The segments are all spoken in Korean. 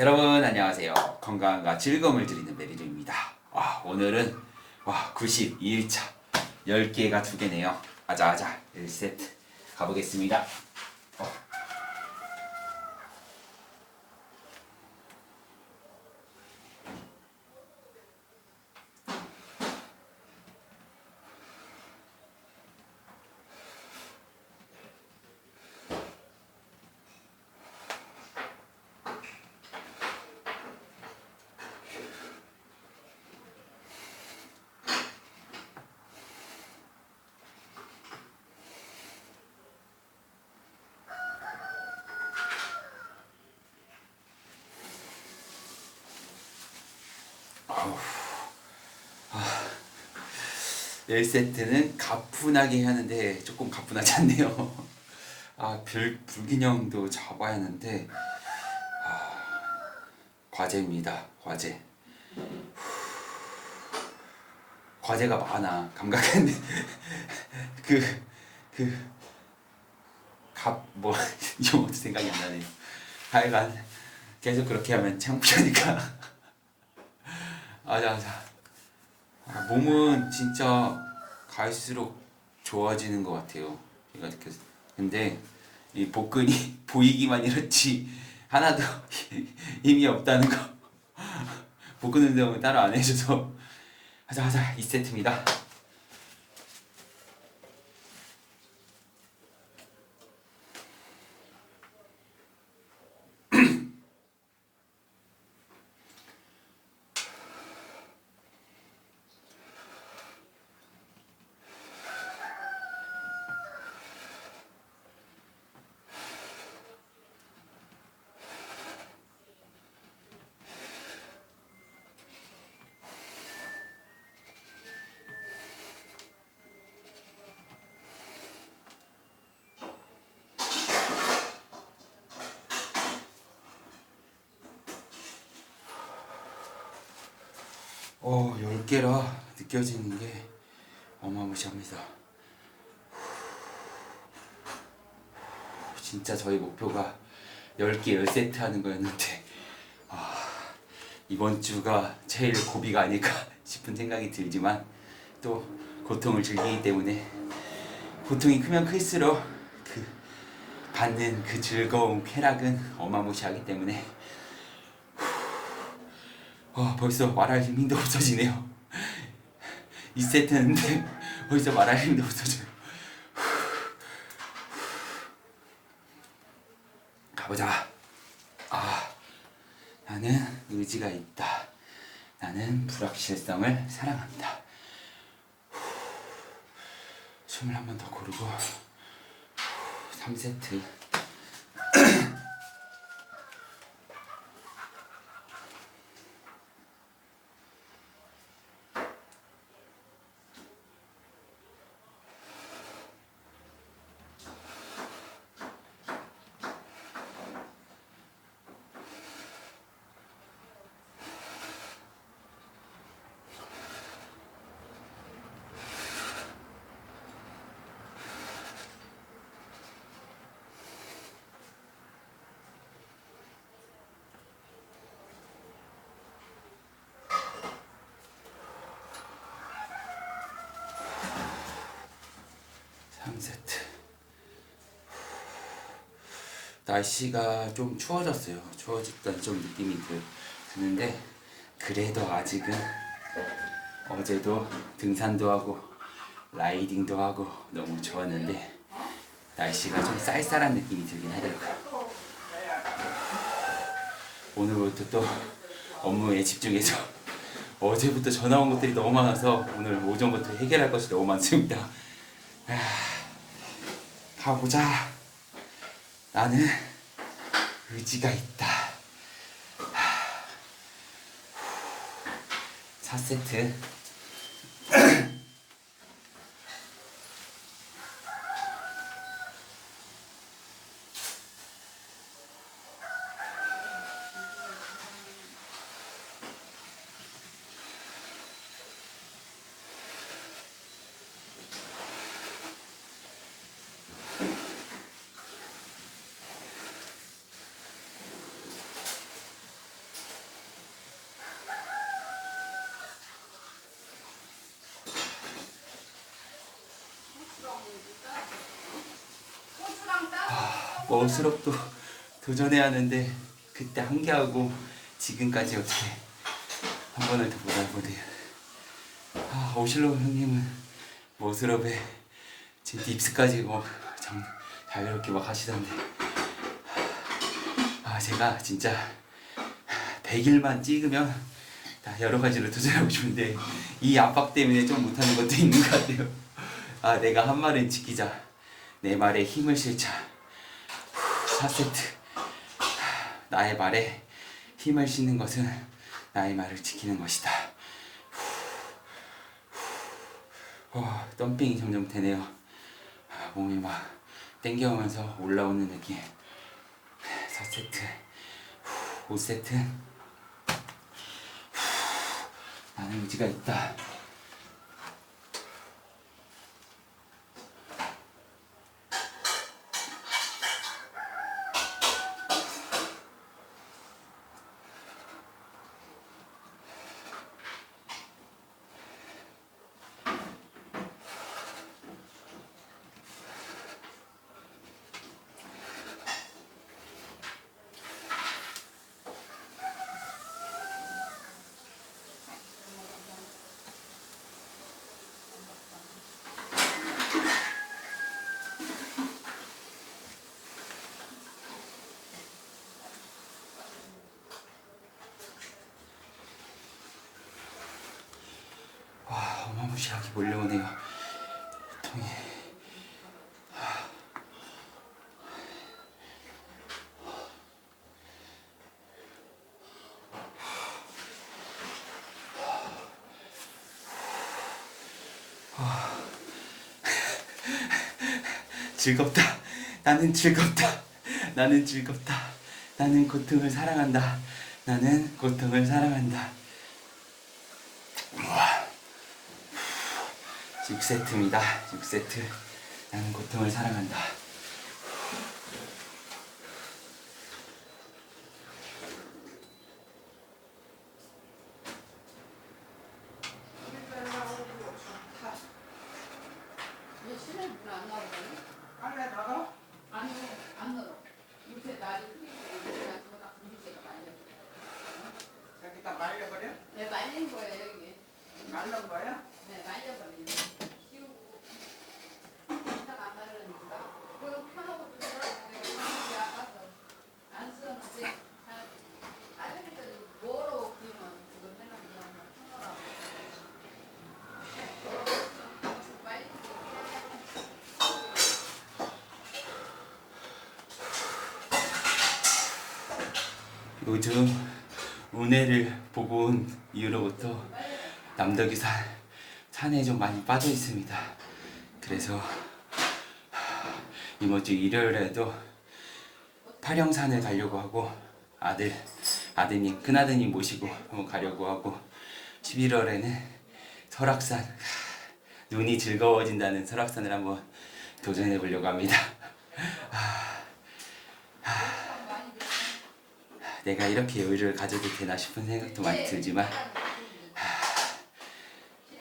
여러분 안녕하세요. 건강과 즐거움을 드리는 메리조입니다. 와, 오늘은 와 92일차 10개가 2개네요. 아자아자 1세트 가보겠습니다. 10세트는 가뿐하게 하는데 조금 가뿐하지 않네요. 아, 불, 불균형도 잡아야 하는데 아, 과제입니다. 과제. 과제가 많아. 감각한데 그그 갑뭐 이거 어떻게 생각이 안 나네요. 하여간 계속 그렇게 하면 창피하니까. 아자 아자. 아, 몸은 진짜 갈수록 좋아지는 것 같아요. 제가 느꼈. 근데 이 복근이 보이기만 이렇지 하나도 힘이 없다는 거. 복근 운동을 따로 안 해줘서 하자 하자 2세트입니다. 어, 10개라 느껴지는 게 어마무시합니다. 진짜 저희 목표가 10개 10세트 하는 거였는데 아, 이번 주가 제일 고비가 아닐까 싶은 생각이 들지만 또 고통을 즐기기 때문에 고통이 크면 클수록 그 받는 그 즐거움 쾌락은 어마무시하기 때문에 어, 벌써 말할 힘도 없어지네요. 이 세트인데 벌써 말할 힘도 없어져요. 가보자. 아, 나는 의지가 있다. 나는 불확실성을 사랑한다. 숨을 한 번 더 고르고 3세트. 삼세트 날씨가 좀 추워졌어요. 추워졌다는 좀 느낌이 드, 드는데 그래도 아직은 어제도 등산도 하고 라이딩도 하고 너무 좋았는데 날씨가 좀 쌀쌀한 느낌이 들긴 하더라고요. 오늘부터 또 업무에 집중해서 어제부터 전화 온 것들이 너무 많아서 오늘 오전부터 해결할 것이 너무 많습니다. 아, 가보자. 나는 의지가 있다. 4세트. 멋스럽도 도전해야 하는데 그때 한개 하고 지금까지 어떻게 한 번을 더 못해보네요. 아 오실로 형님은 멋스럽에 지금 딥스까지 뭐참 자유롭게 막 하시던데 아 제가 진짜 100일만 찍으면 다 여러 가지로 도전하고 싶은데 이 압박 때문에 좀 못하는 것도 있는 것 같아요. 아 내가 한 말은 지키자. 내 말에 힘을 실자. 후, 4세트. 나의 말에 힘을 싣는 것은 나의 말을 지키는 것이다. 어, 덤핑이 점점 되네요. 아, 몸이 막 땡겨오면서 올라오는 느낌. 4세트. 5세트. 나는 의지가 있다. 몰려오네요. 통이. 즐겁다. 나는 즐겁다. 나는 즐겁다. 나는 고통을 사랑한다. 나는 고통을 사랑한다. 6세트입니다. 6세트. 나는 고통을 사랑한다. 얘 실내 물안 나오거든? 빨래 나가? 안 넣어, 안 넣어. 밑에 날이 이렇게 가지고 나 밑에가 말려. 여기다 말려버려? 네, 말린 거예요, 여기. 말른 거야? 네, 말려버리는 키우고. 이따가 안 말르니까. 그거 펴놓고 들어가고 내가 이렇게 아까서 안 쓰는데 잘 알려니까 뭐로 그리면 그거 해놓으면 편하라고. 말린 거. 요즘 운해를 보고 온 이후로부터 남덕이산 산에 좀 많이 빠져 있습니다. 그래서 하, 이번 주 일요일에도 파령산을 가려고 하고 아들 아드님 큰아드님 모시고 한번 가려고 하고 11월에는 설악산 하, 눈이 즐거워진다는 설악산을 한번 도전해 보려고 합니다. 내가 이렇게 여유를 가져도 되나 싶은 생각도 많이 들지만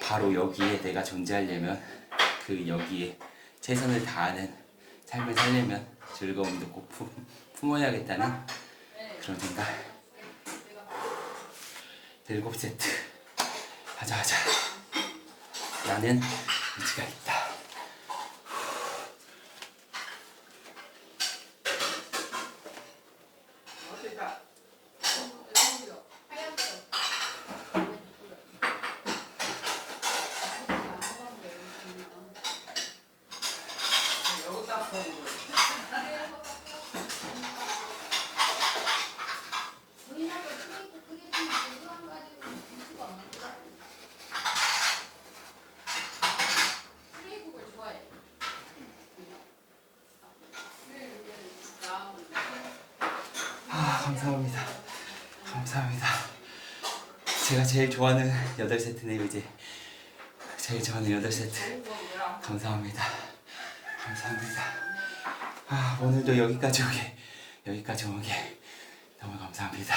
바로 여기에 내가 존재하려면 그 여기에 최선을 다하는 삶을 살려면 즐거움도 꼭 품, 품어야겠다는 그런 생각. 일곱 세트. 하자 하자. 나는 의지가 있다? 여기다 버리고 아 감사합니다 감사합니다 제가 제일 좋아하는 여덟 세트네요 이제 제일 좋아하는 여덟 세트. 감사합니다. 감사합니다. 아 오늘도 여기까지 오게 여기까지 오게 너무 감사합니다.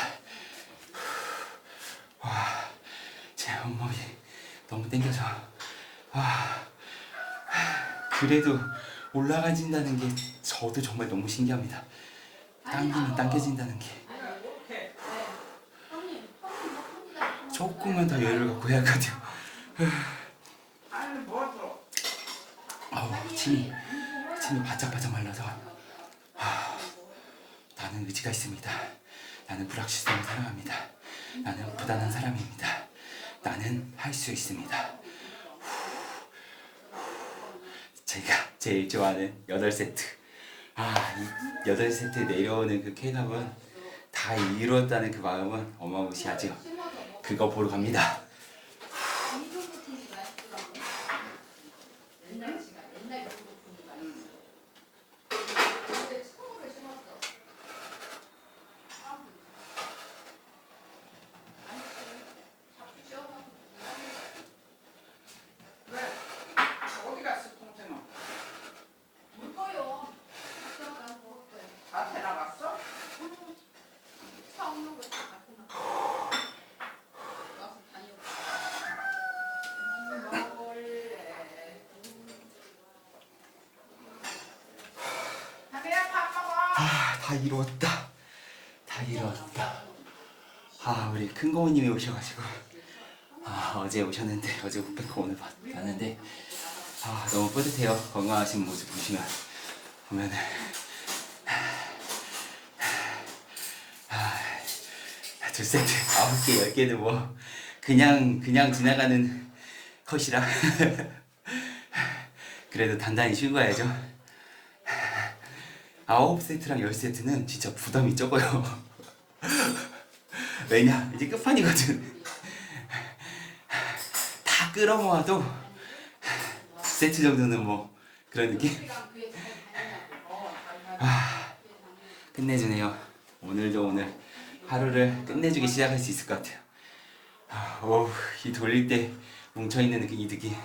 와제 온몸이 너무 땡겨져 와 그래도 올라가진다는 게 저도 정말 너무 신기합니다. 당기면 당겨진다는 게 네. 형님 형님 뭐 혼자 조금만 더 여유를 갖고 해야 하거든요. 아니 뭐도 아우 침이 침이 바짝바짝 말라서 아, 나는 의지가 있습니다. 나는 불확실성을 사랑합니다. 나는 부단한 사람입니다. 나는 할 수 있습니다. 제가 제일 좋아하는 8세트. 아, 이 8세트 내려오는 그 쾌감은 다 이루었다는 그 마음은 어마무시하죠. 그거 보러 갑니다. 이 정도 분위기가 있더라고. 옛날 시간, 옛날 정도 분위기가 있어. 근데 처음으로 심었어. 아니, 자꾸 씌워가지고. 왜 어디 갔어 동생은 물 거요. 씌워가지고 먹을 거예요. 밭에 나갔어? 차 없는 거다 갖고 나. 와서 다녀. 먹을래. 자기야 밥 먹어 아, 다 이루었다. 다 이루었다. 아, 우리 큰 고모님이 오셔가지고 아, 어제 오셨는데 어제 못 뵙고 오늘 봤- 봤는데 아, 너무 뿌듯해요. 건강하신 모습 보시면 보면은 아, 두 세트 아홉 개, 열 개는 뭐 그냥 그냥 지나가는 컷이라 그래도 단단히 쉬고 가야죠. 아홉 세트랑 열 세트는 진짜 부담이 적어요. 왜냐 이제 끝판이거든. 다 끌어모아도 세트 정도는 뭐 그런 느낌. 아 끝내주네요. 오늘도 오늘 하루를 끝내주기 시작할 수 있을 것 같아요. 아, 오, 이 돌릴 때 뭉쳐 있는 그 이득이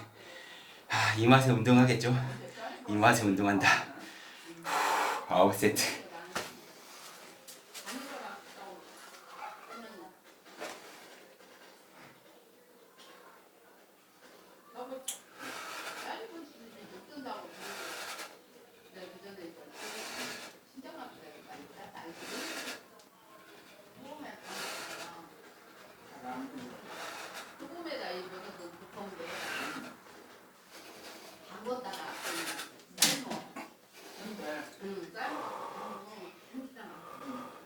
아, 이 맛에 운동하겠죠. 이 맛에 운동한다. 후, 아홉 세트. 너무 짧은 시간에 못 뜬다고 내가 그전에 이거 신경 나서 내가 많이 땄다 알지? 처음에 소금에다 입어서 그 두꺼운 게 담궜다가 삶어 왜 응 삶어 응 진짜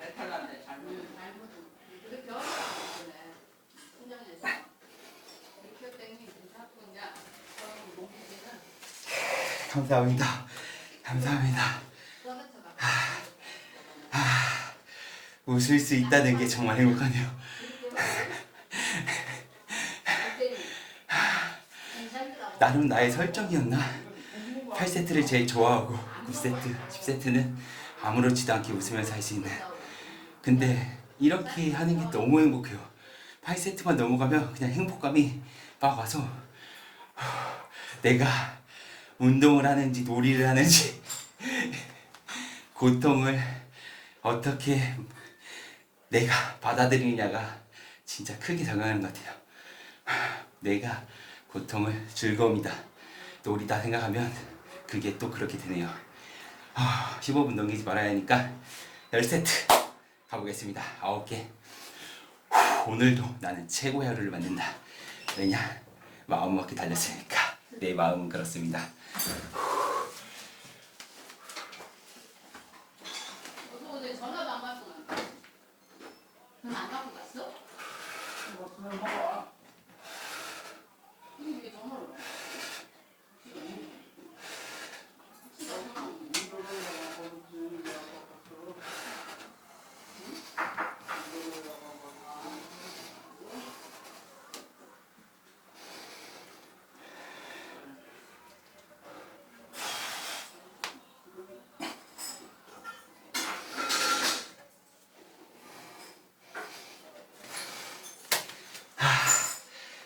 배탈 났네 잘못 응 삶아도 그게 겨울에 안 되네 신장에서 이렇게 땡이 괜찮고 그냥 저는 몸무게는 감사합니다. 감사합니다. 떨어져가 웃을 수 있다는 게 정말 행복하네요. 나름 나의 설정이었나? 8세트를 제일 좋아하고 9세트, 10세트는 아무렇지도 않게 웃으면서 할 수 있는 근데 이렇게 하는 게 너무 행복해요 8세트만 넘어가면 그냥 행복감이 막 와서 하, 내가 운동을 하는지 놀이를 하는지 고통을 어떻게 내가 받아들이냐가 진짜 크게 작용하는 것 같아요. 하, 내가 고통을 즐거움이다 놀이다 생각하면 그게 또 그렇게 되네요. 아, 15분 넘기지 말아야 하니까 10세트 가보겠습니다. 9개. 오늘도 나는 최고의 하루를 만든다. 왜냐? 마음 먹기 달렸으니까. 내 마음은 그렇습니다 Whew.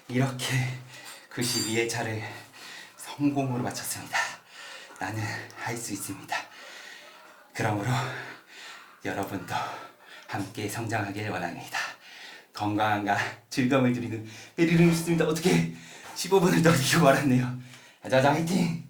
이렇게 92회차를 성공으로 마쳤습니다. 나는 할 수 있습니다. 그러므로 여러분도 함께 성장하길 원합니다. 건강함과 즐거움을 드리는 메리를 믿습니다. 어떻게 15분을 넘기고 말았네요. 자자 화이팅!